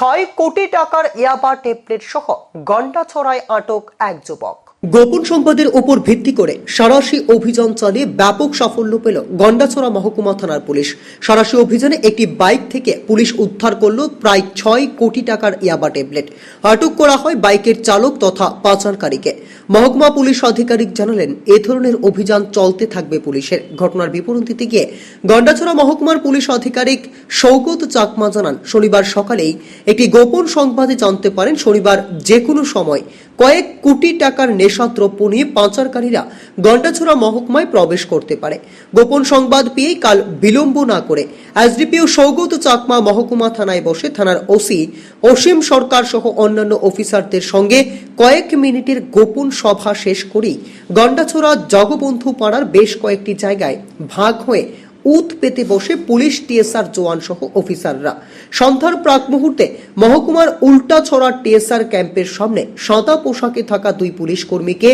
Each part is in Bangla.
ছয় কোটি টাকার ইয়াবা টেপলেট সহ গন্ডা ছড়ায় আটক এক যুবক। গোপন সম্পদের উপর ভিত্তি করে সারাশি অভিযান চালিয়ে ব্যাপক সাফল্য পেল গন্ডাছড়া মহকুমা থানার পুলিশ। সারাশি অভিযানে একটি বাইক থেকে পুলিশ উদ্ধার করল প্রায় ছয় কোটি টাকার ইয়াবা ট্যাবলেট। আটক করা হয় বাইকের চালক তথা পাচারকারীকে। মহকুমা পুলিশ আধিকারিক জানালেন, এ ধরনের অভিযান চলতে থাকবে পুলিশের। ঘটনার বিবরণ দিতে গিয়ে গন্ডাছড়া মহকুমার পুলিশ আধিকারিক সৌগত চাকমা জানান, শনিবার সকালেই একটি গোপন সংবাদে জানতে পারেন শনিবার যে কোনো সময় কয়েক কোটি টাকার নেশাদ্রব্য নিয়ে পাচারকারীরা গন্ডাছড়া মহকুমায় প্রবেশ করতে পারে। গোপন সংবাদ পেয়ে কাল বিলম্ব না করে এসডিপিও সৌগত চাকমা মহকুমা থানায় বসে থানার ওসি অসীম সরকার সহ অন্যান্য অফিসারদের সঙ্গে কয়েক মিনিটের গোপন সভা শেষ করেই গন্ডাছড়া জগবন্ধু পাড়ার বেশ কয়েকটি জায়গায় ভাগ হয়ে উত পেতে বসে পুলিশ টিএসআর জওয়ান সহ অফিসাররা। সন্ধ্যার প্রাক মুহূর্তে মহকুমার উল্টা ছড়া টিএসআর ক্যাম্পের সামনে সাদা পোশাকে থাকা দুই পুলিশ কর্মীকে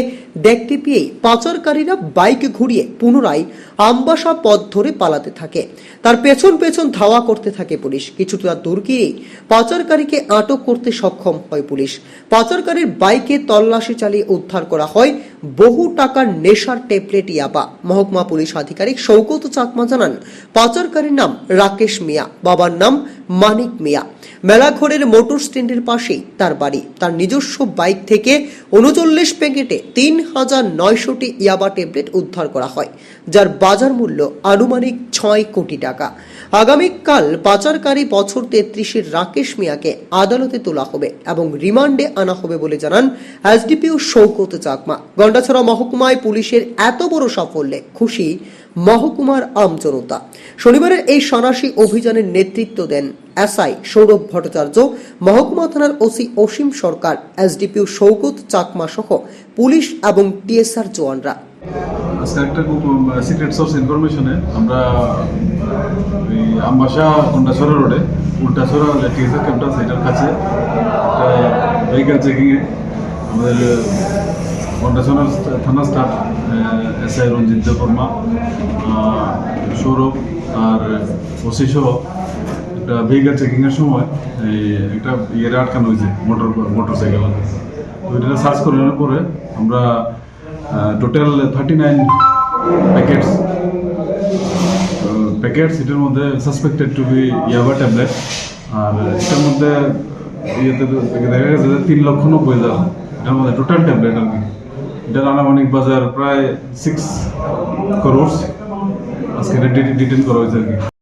দেখতে পেয়েই পাচারকারীরা বাইক ঘুরিয়ে পুনরায় আমবাসা পথ ধরে পালাতে থাকে। তার পেছন পেছন ধাওয়া করতে থাকে পুলিশ। কিছুটা দূর গিয়ে পাচারকারীকে আটক করতে সক্ষম হয় পুলিশ। পাচারকারীর বাইকে তল্লাশি চালিয়ে উদ্ধার করা হয় বহু টাকার নেশার টেপলেট ইয়াবা। মহকুমা পুলিশ আধিকারিক সৌগত চাকমা জানান, পাচারকারীর নাম রাকেশ মিয়া। বাবার নাম মানিক মিয়া। মেলাঘরের মোটর স্ট্যান্ডের পাশেই তার বাড়ি। তার নিজস্ব বাইক থেকে উনচল্লিশ প্যাকেটে তিন হাজার নয়শোটি ইয়াবা ট্যাবলেট উদ্ধার করা হয়, যার বাজার মূল্য আনুমানিক ছয় কোটি টাকা। আগামীকাল পাচারকারী বছর তেত্রিশের রাকেশ মিয়াকে আদালতে তোলা হবে এবং রিমান্ডে আনা হবে বলে জানান এসডিপিও শৌকত চাকমা। গন্ডাছড়া মহকুমায় পুলিশের এত বড় সাফল্যে খুশি মহকুমার আমজনতা। শনিবারের এই সন্ন্যাসী অভিযানের নেতৃত্ব দেন এসআই সৌরভ ভট্টাচার্য, মহকুমা থানার ওসি অসীম সরকার, এসডিপিও শৌকত চাকমা সহ পুলিশ এবং টিএসআর জওয়ানরা। আজকে একটা সিক্রেট সোর্স ইনফরমেশনে আমরা আমবাসা কন্ডাছড়া রোডে, উল্টাছড়া যে টিএসআর ক্যাম্পটা এটার কাছে একটা ভেহিক্যাল চেকিংয়ে আমাদের কন্ডাছড়া থানা staff S I Ranjit Debbarma Sourav R OC সহ একটা ভেহিক্যাল চেকিংয়ের সময় এই একটা ইয়ের আটকানো হয়েছে মোটর মোটর সাইকেল তো এটা সার্চ করানোর পরে আমরা total thirty nine packets packets এটার মধ্যে suspected to be yaba tablet আর এটার মধ্যে ইয়েতে দেখা গেছে যে তিন লক্ষ নব্বই হাজার। এটার মধ্যে টোটাল ট্যাবলেট আর কি। এটার আনুমানিক বাজার প্রায় সিক্স করোর্স আজকে এটা ডিটেন করা হয়েছে আর কি।